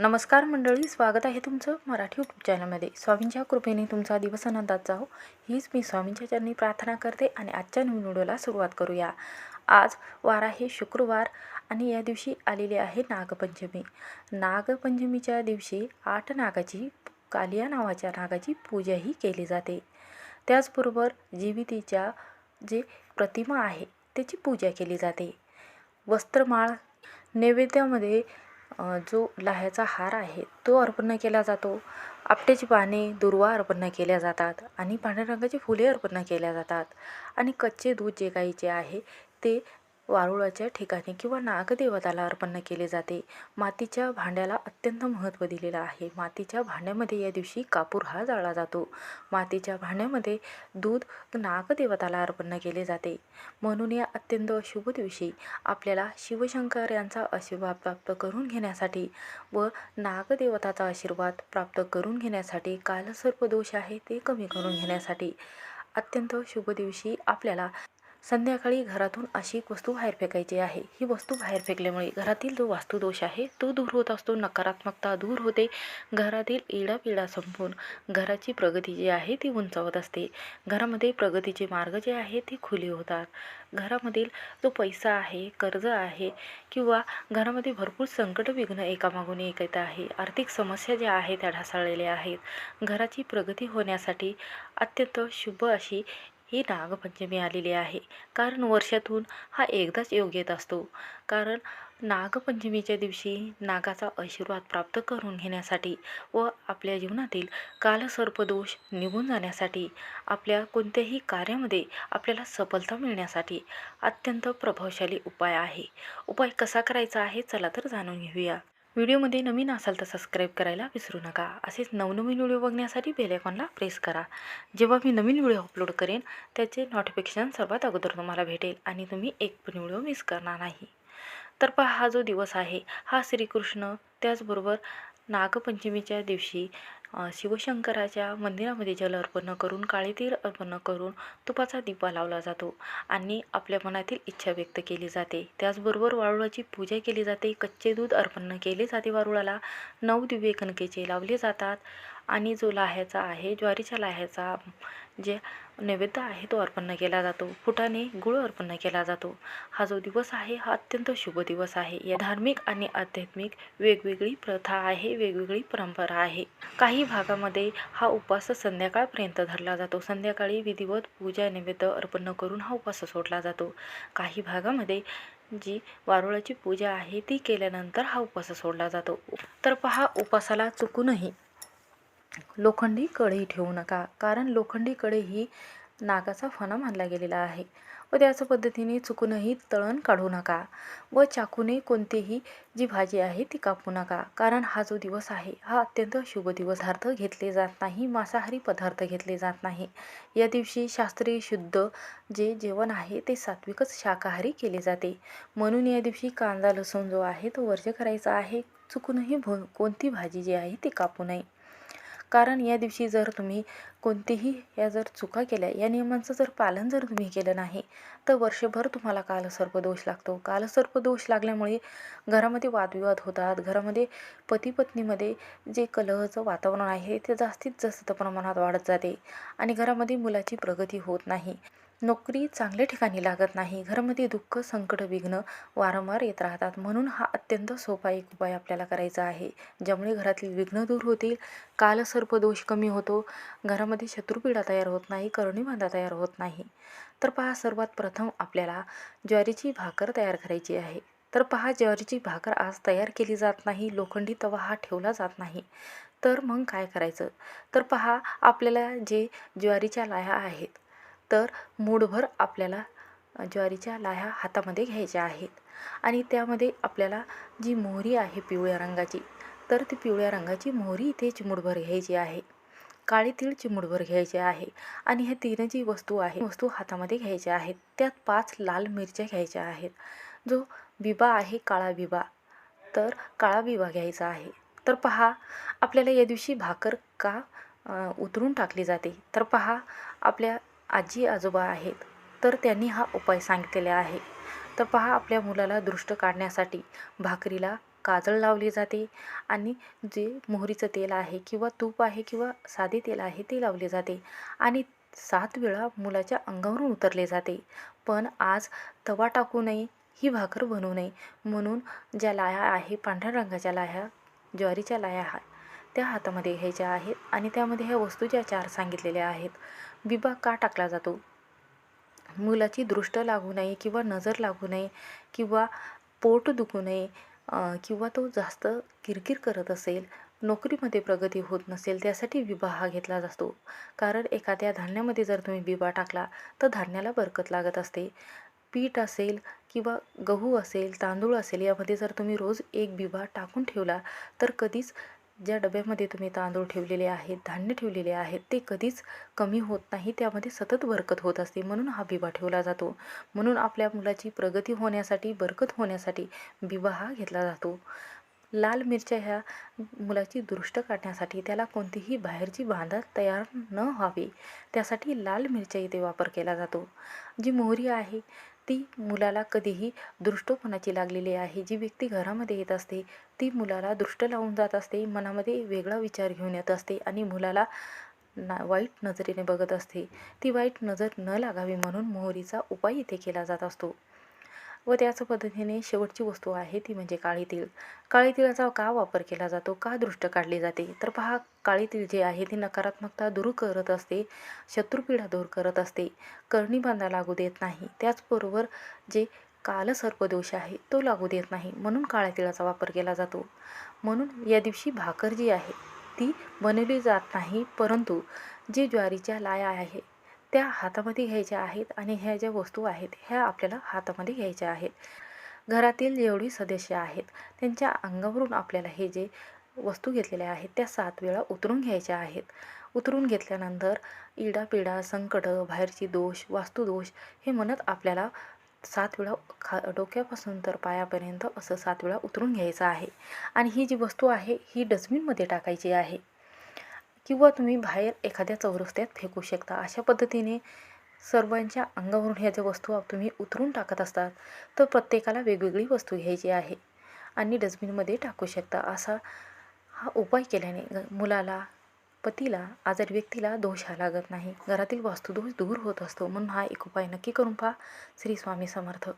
नमस्कार मंडळी स्वागत आहे तुमचं मराठी यूट्यूब चॅनलमध्ये स्वामींच्या कृपेने तुमचा दिवस आनंदात जाओ हीच मी स्वामींच्या चरणी प्रार्थना करते आणि आजच्या नवीन व्हिडिओला सुरुवात करूया. आज वार आहे शुक्रवार आणि या दिवशी आलेली आहे नागपंचमी. नागपंचमीच्या दिवशी आठ नागाची कालिया नावाच्या नागाची पूजाही केली जाते. त्याचबरोबर जीवितीच्या जे प्रतिमा आहे त्याची पूजा केली जाते. वस्त्रमाळ नैवेद्यामध्ये जो लाह्याचा हार आहे तो अर्पण केला जातो. आपट्याची पाने दुर्वा अर्पण केल्या जातात आणि पांढऱ्या रंगाची फुले अर्पण केल्या जातात. आणि कच्चे दूध जे गाईचे आहे ते वारुळाच्या ठिकाणी किंवा नागदेवताला अर्पण केले जाते. मातीच्या भांड्याला अत्यंत महत्त्व दिलेलं आहे. मातीच्या भांड्यामध्ये या दिवशी कापूर हा जाळला जातो. मातीच्या भांड्यामध्ये दूध नागदेवताला अर्पण केले जाते. म्हणून या अत्यंत शुभ दिवशी आपल्याला शिवशंकर यांचा आशीर्वाद प्राप्त करून घेण्यासाठी व नागदेवताचा आशीर्वाद प्राप्त करून घेण्यासाठी कालसर्प दोष आहे ते कमी करून घेण्यासाठी अत्यंत शुभ दिवशी आपल्याला संध्याकाळी घरातून अशी एक वस्तू बाहेर फेकायची आहे. ही वस्तू बाहेर फेकल्यामुळे घरातील जो वास्तुदोष आहे तो दूर होत असतो नकारात्मकता दूर होते घरातील इडापिडा संपून घराची प्रगती जी आहे ती उंचावत असते. घरामध्ये प्रगतीचे मार्ग जे आहे ते खुले होतात. घरामधील जो पैसा आहे कर्ज आहे किंवा घरामध्ये भरपूर संकट विघ्न एकामागून एक येत आहे आर्थिक समस्या ज्या आहेत त्या ढासळलेल्या आहेत. घराची प्रगती होण्यासाठी अत्यंत शुभ अशी ही नागपंचमी आलेली आहे. कारण वर्षातून हा एकदाच योग येत असतो. कारण नागपंचमीच्या दिवशी नागाचा आशीर्वाद प्राप्त करून घेण्यासाठी व आपल्या जीवनातील कालसर्पदोष निघून जाण्यासाठी आपल्या कोणत्याही कार्यामध्ये आपल्याला सफलता मिळण्यासाठी अत्यंत प्रभावशाली उपाय आहे. उपाय कसा करायचा आहे चला तर जाणून घेऊया. व्हिडिओमध्ये नवीन असाल तर सबस्क्राईब करायला विसरू नका. असेच नवनवीन व्हिडिओ बघण्यासाठी बेलायकॉनला प्रेस करा. जेव्हा मी नवीन व्हिडिओ अपलोड करेन त्याचे नोटिफिकेशन सर्वात अगोदर तुम्हाला भेटेल आणि तुम्ही एक पण व्हिडिओ मिस करणार नाही. तर पहा हा जो दिवस आहे हा श्रीकृष्ण त्याचबरोबर नागपंचमीच्या दिवशी शिवशंकराच्या मंदिरामध्ये जल अर्पण करून काळे तीर अर्पण करून तुपाचा दिवा लावला जातो आणि आपल्या मनातील इच्छा व्यक्त केली जाते. त्याचबरोबर वारुळाची पूजा केली जाते. कच्चे दूध अर्पण केले जाते. वारुळाला नऊ दिवे कणकेचे लावले जातात. आणि जो लाह्याचा आहे ज्वारीच्या लाह्याचा जे नैवेद्य आहे तो अर्पण केला जातो. फुटाने गुळ अर्पण केला जातो. हा जो दिवस आहे हा अत्यंत शुभ दिवस आहे. या धार्मिक आणि आध्यात्मिक वेगवेगळी प्रथा आहे वेगवेगळी परंपरा आहे. काही भागामध्ये हा उपवास संध्याकाळपर्यंत धरला जातो. संध्याकाळी विधिवत पूजा नैवेद्य अर्पण करून हा उपवास सोडला जातो. काही भागामध्ये जी वारुळाची पूजा आहे ती केल्यानंतर हा उपवास सोडला जातो. तर पहा उपासाला चुकूनही लोखंडी कढई ठेवू नका. कारण लोखंडी कढई ही नागाचा फणा मानला गेलेला आहे व त्याच पद्धतीने चुकूनही तळण काढू नका व चाकूने कोणतीही जी भाजी आहे ती कापू नका. कारण हा जो दिवस आहे हा अत्यंत शुभ दिवस. अर्थ घेतले जात नाही मांसाहारी पदार्थ घेतले जात नाही. या दिवशी शास्त्रीय शुद्ध जे जेवण आहे ते सात्विकच शाकाहारी केले जाते. म्हणून या दिवशी कांदा लसूण जो आहे तो वर्ज करायचा आहे. चुकूनही भो कोणती भाजी जी आहे ती कापू नये. कारण या दिवशी जर तुम्ही कोणतीही या जर चुका केल्या या नियमांचं जर पालन जर तुम्ही केलं नाही तर वर्षभर तुम्हाला कालसर्पदोष लागतो. कालसर्पदोष लागल्यामुळे घरामध्ये वादविवाद होतात. घरामध्ये पती पत्नीमध्ये जे कलहचं वातावरण आहे ते जास्तीत जास्त प्रमाणात वाढत जाते आणि घरामध्ये मुलाची प्रगती होत नाही. नोकरी चांगल्या ठिकाणी लागत नाही. घरामध्ये दुःख संकट विघ्न वारंवार येत राहतात. म्हणून हा अत्यंत सोपा एक उपाय आपल्याला करायचा आहे ज्यामुळे घरातील विघ्न दूर होतील कालसर्पदोष कमी होतो घरामध्ये शत्रुपीडा तयार होत नाही करणीबाधा तयार होत नाही. तर पहा सर्वात प्रथम आपल्याला ज्वारीची भाकर तयार करायची आहे. तर पहा ज्वारीची भाकर आज तयार केली जात नाही लोखंडी तवा हा ठेवला जात नाही. तर मग काय करायचं? तर पहा आपल्याला जे ज्वारीच्या लाह्या आहेत तर मूडभर आपल्याला ज्वारीच्या लाह्या हातामध्ये घ्यायच्या आहेत. आणि त्यामध्ये आपल्याला जी मोहरी आहे पिवळ्या रंगाची तर ती पिवळ्या रंगाची मोहरी इथे चिमुडभर घ्यायची आहे. काळी तीळ चिमुडभर घ्यायचे आहे आणि हे तीन जी वस्तू आहे वस्तू हातामध्ये घ्यायच्या आहेत त्यात पाच लाल मिरच्या घ्यायच्या आहेत. जो बिबा आहे काळा बिबा तर काळा बिबा घ्यायचा आहे. तर पहा आपल्याला या दिवशी भाकर का उतरून टाकली जाते? तर पहा आपल्या आजी आजोबा आहेत तर त्यांनी हा उपाय सांगितलेला आहे. तर पहा आपल्या मुलाला दृष्ट काढण्यासाठी भाकरीला काजळ लावली जाते आणि जे मोहरीचं तेल आहे किंवा तूप आहे किंवा साधे तेल आहे ते लावले जाते आणि सात वेळा मुलाच्या अंगावरून उतरले जाते. पण आज तवा टाकू नये ही भाकर बनवू नये म्हणून ज्या लाह्या आहे पांढऱ्या रंगाच्या लाह्या ज्वारीच्या लाह्या हा त्या हातामध्ये घ्यायच्या आहेत आणि त्यामध्ये ह्या वस्तू ज्या चार सांगितलेल्या आहेत बिबा का टाकला जातो? मुलाची दृष्ट लागू नये किंवा नजर लागू नये किंवा पोट दुखू नये किंवा तो जास्त किरकिर करत असेल नोकरीमध्ये प्रगती होत नसेल त्यासाठी विबा हा घेतला जातो. कारण एखाद्या धान्यामध्ये जर तुम्ही बिबा टाकला तर धान्याला बरकत लागत असते. पीठ असेल किंवा गहू असेल तांदूळ असेल यामध्ये जर तुम्ही रोज एक बिबा टाकून ठेवला तर कधीच ज्या डब्यामध्ये तुम्ही तांदूळ ठेवलेले आहेत धान्य ठेवलेले आहेत ते कधीच कमी होत नाही. त्यामध्ये सतत बरकत होत असते. म्हणून हा विवाह ठेवला जातो. म्हणून आपल्या मुलाची प्रगती होण्यासाठी बरकत होण्यासाठी विवाह हा घेतला जातो. लाल मिरच्या ह्या मुलाची दृष्ट काढण्यासाठी त्याला कोणतीही बाहेरची बांधा तयार न व्हावी त्यासाठी लाल मिरच्या इथे वापर केला जातो. जी मोहरी आहे ती मुलाला कधीही दृष्टोपणाची लागलेली आहे. जी व्यक्ती घरामध्ये येत असते ती मुलाला दृष्ट लावून जात असते मनामध्ये वेगळा विचार घेऊन येत असते आणि मुलाला ना वाईट नजरेने बघत असते. ती वाईट नजर न लागावी म्हणून मोहरीचा उपाय इथे केला जात असतो. व त्याच पद्धतीने शेवटची वस्तू आहे ती म्हणजे काळी तीळ काळी तिळाचा का वापर केला जातो? का दृष्ट काढली जाते? तर पहा काळी तीळ जे आहे ती नकारात्मकता दूर करत असते शत्रुपीडा दूर करत असते. करणी बांधा लागू देत नाही. त्याचबरोबर जे कालसर्पदोष आहे तो लागू देत नाही म्हणून काळ्या तिळाचा वापर केला जातो. म्हणून या दिवशी भाकर जी आहे ती बनवली जात नाही परंतु जे ज्वारीच्या लाया आहे त्या हातामध्ये घ्यायच्या आहेत आणि ह्या ज्या वस्तू आहेत ह्या आपल्याला हातामध्ये घ्यायच्या आहेत. घरातील जेवढी सदस्य आहेत त्यांच्या अंगावरून आपल्याला हे जे वस्तू घेतलेल्या आहेत त्या सात वेळा उतरून घ्यायच्या आहेत. उतरून घेतल्यानंतर इडापिडा संकट बाहेरची दोष वास्तुदोष हे म्हणत आपल्याला सात वेळा खा डोक्यापासून तर पायापर्यंत असं सात वेळा उतरून घ्यायचं आहे. आणि ही जी वस्तू आहे ही डस्टबिनमध्ये टाकायची आहे. किंवा तुम्ही बाहेर एखाद्या चौरस्त्यात फेकू शकता. अशा पद्धतीने सर्वांच्या अंगावरून ह्या ज्या वस्तू तुम्ही उतरून टाकत असतात तर प्रत्येकाला वेगवेगळी वस्तू घ्यायची आहे. आणि डस्टबिनमध्ये टाकू शकता. असा हा उपाय केल्याने ग- मुलाला पतीला आजारी व्यक्तीला दोष हा लागत नाही. घरातील वास्तुदोष दूर होत असतो. म्हणून हा एक उपाय नक्की करून पहा. श्री स्वामी समर्थ.